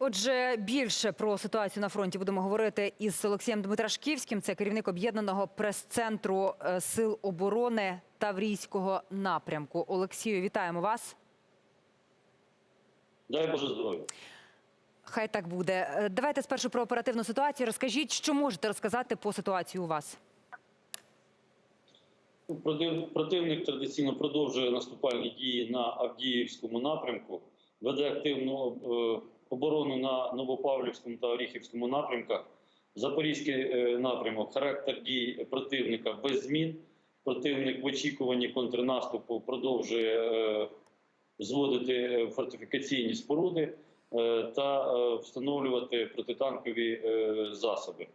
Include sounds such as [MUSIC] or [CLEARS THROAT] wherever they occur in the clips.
Отже, більше про ситуацію на фронті будемо говорити із Олексієм Дмитрашківським. Це керівник об'єднаного прес-центру е, сил оборони Таврійського напрямку. Олексію, вітаємо вас. Дай Боже здоров'я. Хай так буде. Е, Давайте спершу про оперативну ситуацію. Розкажіть, що можете розказати по ситуації у вас. Ну, Противник традиційно продовжує наступальні дії на Авдіївському напрямку, веде активну е, оборону на Новопавлівському та Оріхівському напрямках. Запорізький е, напрямок, характер дій противника без змін. Противник в очікуванні контрнаступу продовжує е, зводити е, фортифікаційні споруди та встановлювати протитанкові засоби.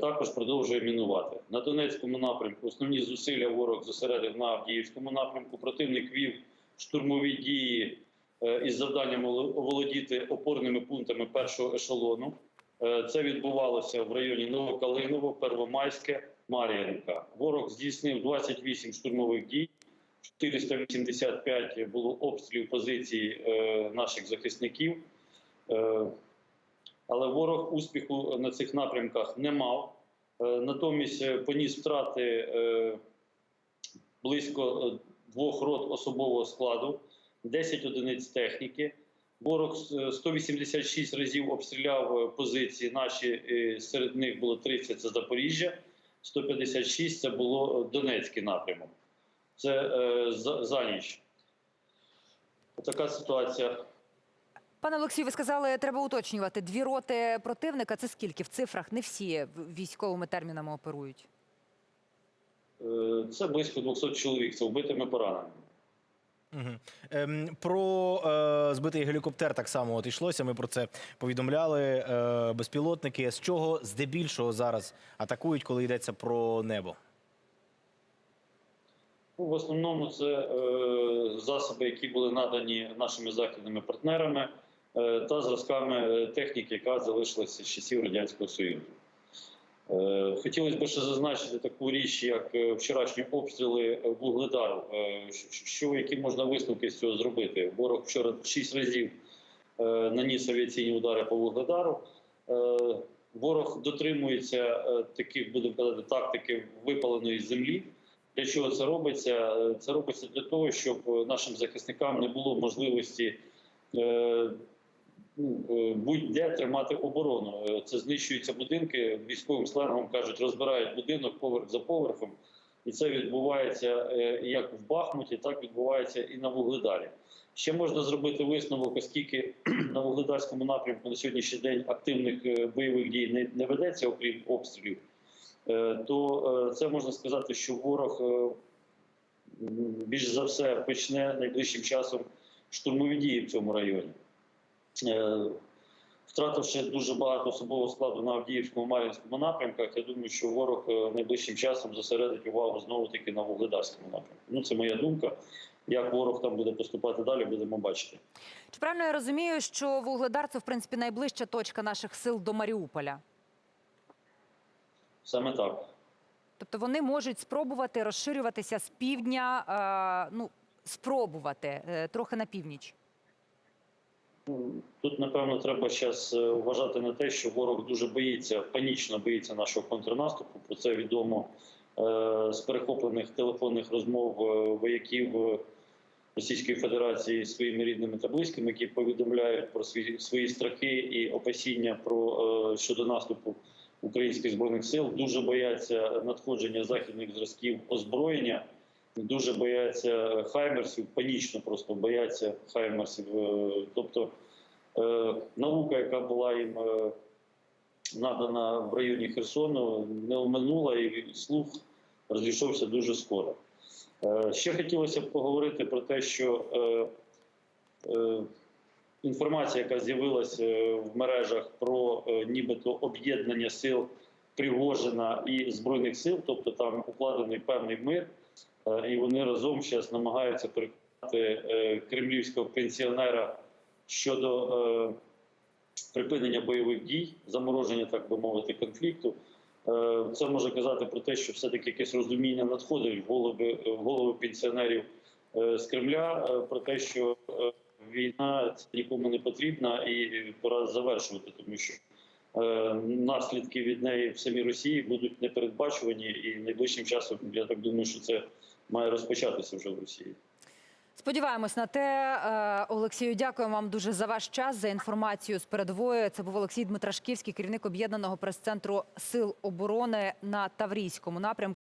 Також продовжує мінувати. На Донецькому напрямку основні зусилля ворог зосередив на Авдіївському напрямку. Противник вів штурмові дії із завданням оволодіти опорними пунктами першого ешелону. Е, Це відбувалося в районі Новокалиново, Первомайське, Мар'їнка. Ворог здійснив 28 штурмових дій. 485 було обстрілів позицій е, наших захисників. Е, але ворог успіху на цих напрямках не мав. Е, Натомість е, поніс втрати е, близько е, двох рот особового складу, 10 одиниць техніки. Ворог е, 186 разів обстріляв е, позиції. Наші е, серед них було 30 – це Запоріжжя, 156 – це було е, Донецький напрямок. Це е, за, за ніч. Така ситуація. Пане Олексію, ви сказали, треба уточнювати. Дві роти противника це скільки? В цифрах не всі військовими термінами оперують. Е, Це близько 200 чоловік, це вбитими пораненими. Мгм. Ем, про е, збитий гелікоптер так само от йшлося. Ми про це повідомляли. Е, безпілотники з чого здебільшого зараз атакують, коли йдеться про небо. Ну, В основному це е, засоби, які були надані нашими західними партнерами е, та зразками е, техніки, яка залишилася з часів Радянського Союзу. Е, хотілося б ще зазначити таку річ, як е, вчорашні обстріли Вугледару. Е, що які можна висновки з цього зробити? Ворог вчора шість разів наніс авіаційні удари по Вугледару. Ворог дотримується таких, будемо казати, тактики випаленої землі. Для чого це робиться? Це робиться для того, щоб нашим захисникам не було можливості будь-де тримати оборону. Е, Це знищуються будинки, військовим сленгом кажуть, розбирають будинок поверх за поверхом. І це відбувається е, як в Бахмуті, так відбувається і на Вугледарі. Ще можна зробити висновок, оскільки [CLEARS THROAT] на Вугледарському напрямку на сьогоднішній день активних е, бойових дій не, ведеться, окрім обстрілів е, то е, це можна сказати, що ворог е, більш за все почне найближчим часом штурмові дії в цьому районі. Е, Втративши дуже багато особового складу на Авдіївському Мар'їнському напрямках, я думаю, що ворог е, найближчим часом зосередить увагу знову таки на Вугледарському напрямку. Ну це моя думка. Як ворог там буде поступати далі, будемо бачити. Чи правильно я розумію, що Вугледар це в принципі найближча точка наших сил до Маріуполя? Саме так. Тобто вони можуть спробувати розширюватися з півдня, е, ну спробувати трохи на північ. Тут, напевно, треба зараз вважати на те, що ворог дуже боїться, панічно боїться нашого контрнаступу. Про це відомо е, з перехоплених телефонних розмов е, вояків е, Російської Федерації своїми рідними та близькими, які повідомляють про свої, свої страхи і опасіння про е, щодо наступу українських збройних сил. Дуже бояться надходження західних зразків озброєння. Дуже бояться хаймерсів, панічно просто бояться хаймерсів. Е, Тобто е, наука, яка була їм е, надана в районі Херсону, не оминула і слух розійшовся дуже скоро. Ще хотілося б поговорити про те, що інформація, яка з'явилася в мережах про нібито об'єднання сил Пригожина і Збройних сил, тобто там укладений певний мир. Е, і вони разом зараз намагаються переконати е, кремлівського пенсіонера щодо е, припинення бойових дій, замороження, так би мовити, конфлікту. Це може казати про те, що все-таки якесь розуміння надходить в голови, в голови пенсіонерів з Кремля, про те, що війна це нікому не потрібна і пора завершувати, тому що наслідки від неї в самій Росії будуть непередбачувані, і найближчим часом я так думаю, що це має розпочатися вже в Росії. Сподіваємось на те. Е, Олексію, дякую вам дуже за ваш час, за інформацію з передової. Це був Олексій Дмитрашківський, керівник об'єднаного прес-центру Сил оборони на Таврійському напрямку.